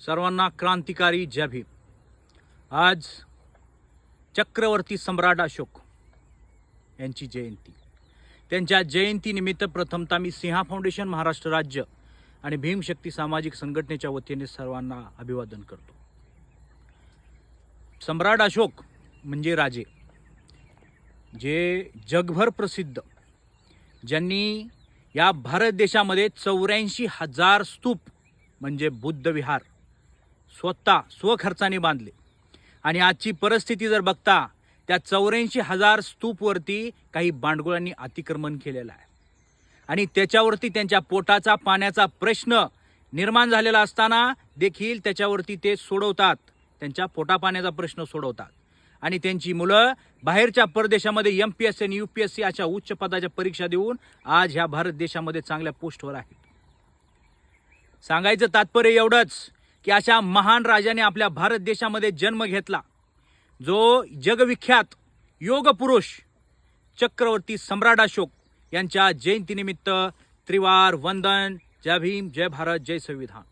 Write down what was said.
सर्वांना क्रांतिकारी जय भीम. आज चक्रवर्ती सम्राट अशोक यांची जयंती. त्यांच्या जयंतीनिमित्त प्रथमतः मी सिंहा फाउंडेशन महाराष्ट्र राज्य आणि भीमशक्ती सामाजिक संघटनेच्या वतीने सर्वांना अभिवादन करतो. सम्राट अशोक म्हणजे राजे जे जगभर प्रसिद्ध ज्यांनी या भारत देशामध्ये चौऱ्याऐंशी हजार स्तूप म्हणजे बुद्ध विहार स्वतः स्वखर्चाने बांधले. आणि आजची परिस्थिती जर बघता त्या चौऱ्याऐंशी हजार स्तूपवरती काही बांडगुळांनी अतिक्रमण केलेलं आहे. आणि त्याच्यावरती त्यांच्या पोटाचा पाण्याचा प्रश्न निर्माण झालेला असताना देखील त्याच्यावरती ते सोडवतात. त्यांच्या पोटापाण्याचा प्रश्न सोडवतात. आणि त्यांची मुलं बाहेरच्या परदेशामध्ये एम पी एस सी आणि यू पी एस सी अशा उच्च पदाच्या परीक्षा देऊन आज ह्या भारत देशामध्ये चांगल्या पोस्टवर आहेत. सांगायचं तात्पर्य एवढंच की अशा महान राजाने आपल्या भारत देशामध्ये जन्म घेतला. जो जगविख्यात योग पुरुष चक्रवर्ती सम्राट अशोक यांच्या जयंतीनिमित्त त्रिवार वंदन. जय भीम जय भारत जय संविधान.